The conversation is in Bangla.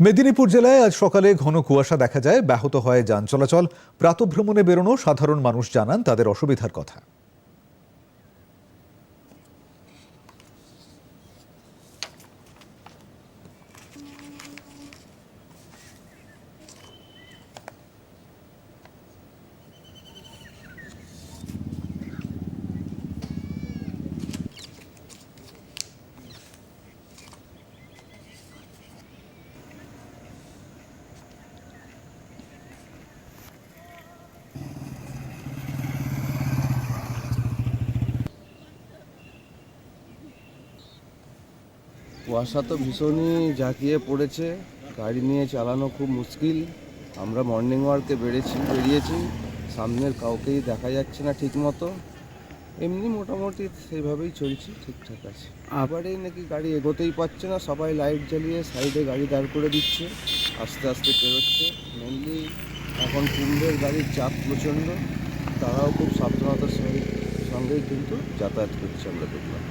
মেদিনীপুর জেলায় আজ সকালে ঘন কুয়াশা দেখা যায়, ব্যাহত হয় যান চলাচল, প্রাতভ্রমণে বেরোনো সাধারণ মানুষ জানান তাদের অসুবিধার কথা। কুয়াশা তো ভীষণই জাঁকিয়ে পড়েছে। গাড়ি নিয়ে চালানো খুব মুশকিল। আমরা মর্নিং ওয়ার্কে বেড়েছি, বেরিয়েছি। সামনের কাউকেই দেখা যাচ্ছে না ঠিক মতো এমনি মোটামুটি সেইভাবেই চলছি, ঠিকঠাক আছে। আবারই নাকি গাড়ি এগোতেই পারছে না। সবাই লাইট জ্বালিয়ে সাইডে গাড়ি দাঁড় করে দিচ্ছে। আস্তে আস্তে পেরোচ্ছে। মেনলি এখন কুম্ভের গাড়ির চাপ প্রচণ্ড। তারাও খুব সাবধানতার সঙ্গেই কিন্তু যাতায়াত করছে আমরা দেখলাম।